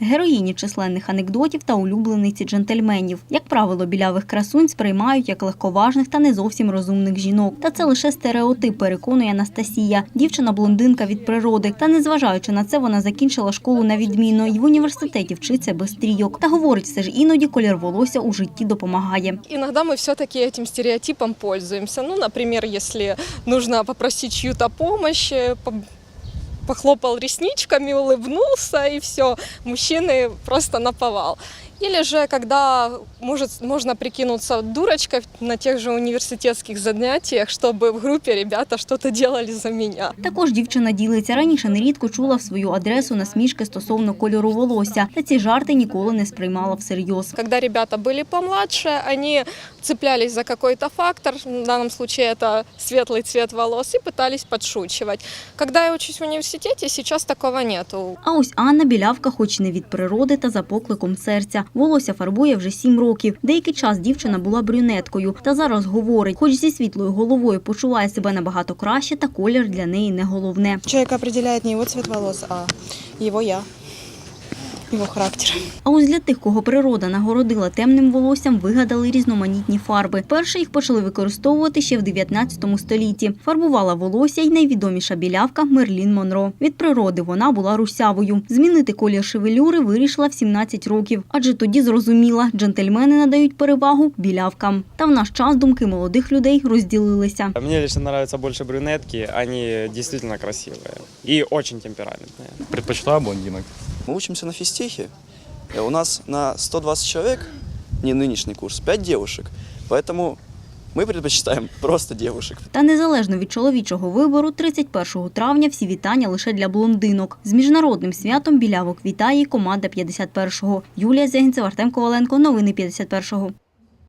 героїні численних анекдотів та улюблениці джентльменів. Як правило, білявих красунь сприймають як легковажних та не зовсім розумних жінок. Та це лише стереотип, переконує Анастасія. Дівчина-блондинка від природи. Та незважаючи на це, вона закінчила школу на відмінно і в університеті вчиться без трійок. Та говорить, все ж іноді колір волосся у житті допомагає. Иногда мы все-таки этим стереотипом пользуемся. Ну, например, если нужно попросить чью-то помощь, э, по- похлопал ресничками, улыбнулся и все, мужчины просто наповал. Или же, когда может, можно прикинуться дурочкой на тех же университетских занятиях, чтобы в группе ребята что-то делали за меня. Також дівчина ділиться раніше нерідко чула в свою адресу насмішки стосовно кольору волосся, та ці жарти ніколи не сприймала всерйоз. Когда ребята были помладше, они цеплялись за какой-то фактор, в данном случае это светлый цвет волос, и пытались подшучивать. Когда я учусь в университете, сейчас такого нету. А ось Анна білявка, хоч і не від природи та за покликом серця. Волосся фарбує вже сім років. Деякий час дівчина була брюнеткою, та зараз говорить, хоч зі світлою головою почуває себе набагато краще, та колір для неї не головне. Чоловік определяет не його цвіт волос, а його я, его характер. А ось для тих, кого природа нагородила темним волоссям, вигадали різноманітні фарби. Перше їх почали використовувати ще в 19 столітті. Фарбувала волосся й найвідоміша білявка Мерлін Монро. Від природи вона була русявою. Змінити колір шевелюри вирішила в 17 років, адже тоді зрозуміла, джентльмени надають перевагу білявкам. Та в наш час думки молодих людей розділилися. Мне лично нравятся больше брюнетки, они действительно красивые и очень темпераментные. Предпочитаю блондинок. Мы учимся на физтехе. и У нас на 120 человек, не нынешний курс, 5 девушек. Поэтому мы предпочитаем просто девушек. Та незалежно від чоловічого вибору, 31 травня всі вітання лише для блондинок. З міжнародним святом білявок вітає й команда 51-го. Юлія Зегінцева, Артем Коваленко. Новини 51-го.